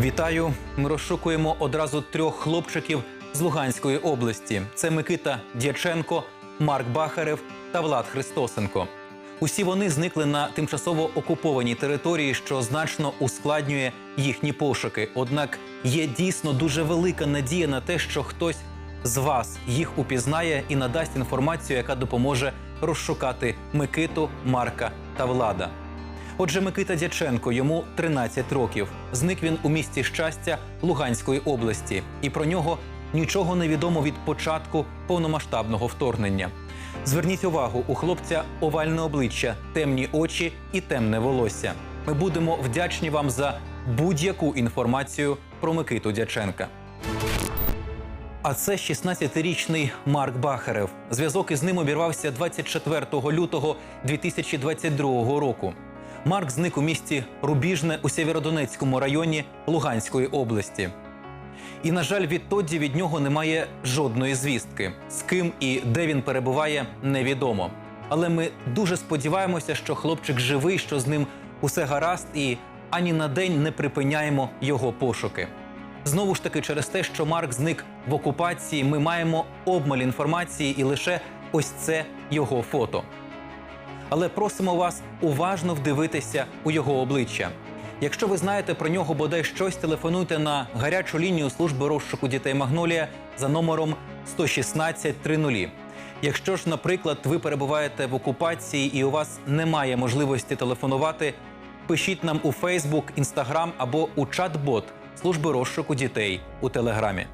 Вітаю! Ми розшукуємо одразу трьох хлопчиків з Луганської області. Це Микита Дяченко, Марк Бахарев та Влад Христосенко. Усі вони зникли на тимчасово окупованій території, що значно ускладнює їхні пошуки. Однак є дійсно дуже велика надія на те, що хтось з вас їх упізнає і надасть інформацію, яка допоможе розшукати Микиту, Марка та Влада. Отже, Микита Дяченко, йому 13 років. Зник він у місті щастя Луганської області, і про нього нічого не відомо від початку повномасштабного вторгнення. Зверніть увагу, у хлопця овальне обличчя, темні очі і темне волосся. Ми будемо вдячні вам за будь-яку інформацію про Микиту Дяченка. А це 16-річний Марк Бахарев. Зв'язок із ним обірвався 24 лютого 2022 року. Марк зник у місті Рубіжне у Сєвєродонецькому районі Луганської області. І, на жаль, відтоді від нього немає жодної звістки. З ким і де він перебуває, невідомо. Але ми дуже сподіваємося, що хлопчик живий, що з ним усе гаразд, і ані на день не припиняємо його пошуки. Знову ж таки, через те, що Марк зник в окупації, ми маємо обмаль інформації, і лише ось це його фото. Але просимо вас уважно вдивитися у його обличчя. Якщо ви знаєте про нього бодай щось, телефонуйте на гарячу лінію служби розшуку дітей Магнолія за номером 116 30. Якщо ж, наприклад, ви перебуваєте в окупації і у вас немає можливості телефонувати, пишіть нам у Facebook, Instagram або у чат-бот служби розшуку дітей у Телеграмі.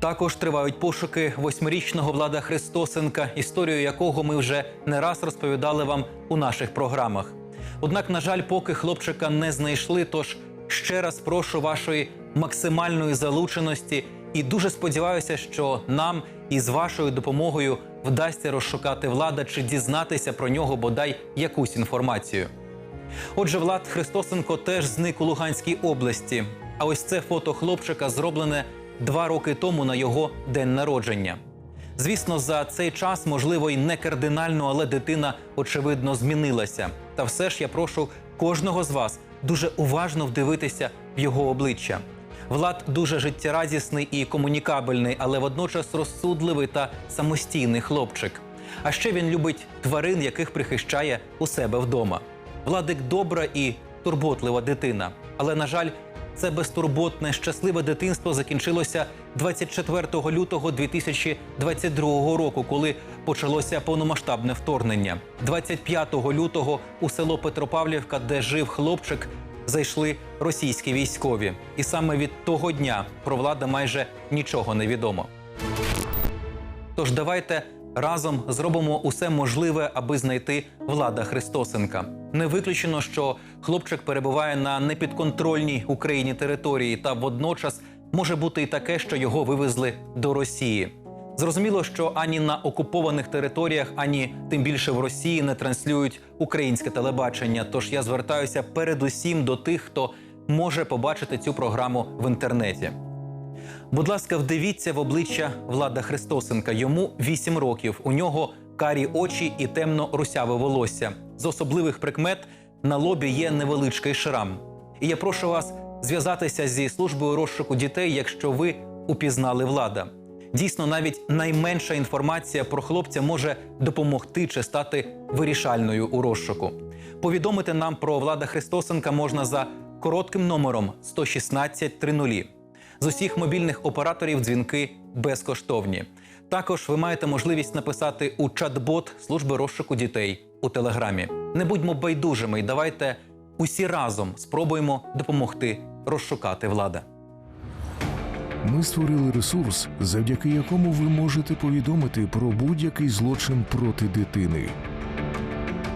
Також тривають пошуки восьмирічного Влада Христосенка, історію якого ми вже не раз розповідали вам у наших програмах. Однак, на жаль, поки хлопчика не знайшли, тож ще раз прошу вашої максимальної залученості і дуже сподіваюся, що нам із вашою допомогою вдасться розшукати влада чи дізнатися про нього бодай якусь інформацію. Отже, Влад Христосенко теж зник у Луганській області. А ось це фото хлопчика зроблене два роки тому на його день народження. Звісно, за цей час, можливо, і не кардинально, але дитина очевидно змінилася. Та все ж я прошу кожного з вас дуже уважно вдивитися в його обличчя. Влад дуже життєрадісний і комунікабельний, але водночас розсудливий та самостійний хлопчик. А ще він любить тварин, яких прихищає у себе вдома. Владик добра і турботлива дитина. Але, на жаль, це безтурботне, щасливе дитинство закінчилося 24 лютого 2022 року, коли почалося повномасштабне вторгнення. 25 лютого у село Петропавлівка, де жив хлопчик, зайшли російські військові. І саме від того дня про влада майже нічого не відомо. Тож давайте разом зробимо усе можливе, аби знайти влада Христосенка. Не виключено, що хлопчик перебуває на непідконтрольній Україні території, та водночас може бути і таке, що його вивезли до Росії. Зрозуміло, що ані на окупованих територіях, ані тим більше в Росії не транслюють українське телебачення. Тож я звертаюся передусім до тих, хто може побачити цю програму в інтернеті. Будь ласка, вдивіться в обличчя Влада Христосенка. Йому 8 років. У нього карі очі і темно-русяве волосся. З особливих прикмет на лобі є невеличкий шрам. І я прошу вас зв'язатися зі службою розшуку дітей, якщо ви упізнали влада. Дійсно, навіть найменша інформація про хлопця може допомогти чи стати вирішальною у розшуку. Повідомити нам про влада Христосенка можна за коротким номером 116 30. З усіх мобільних операторів дзвінки безкоштовні. Також ви маєте можливість написати у чат-бот служби розшуку дітей у телеграмі. Не будьмо байдужими і давайте усі разом спробуємо допомогти розшукати влада. Ми створили ресурс, завдяки якому ви можете повідомити про будь-який злочин проти дитини.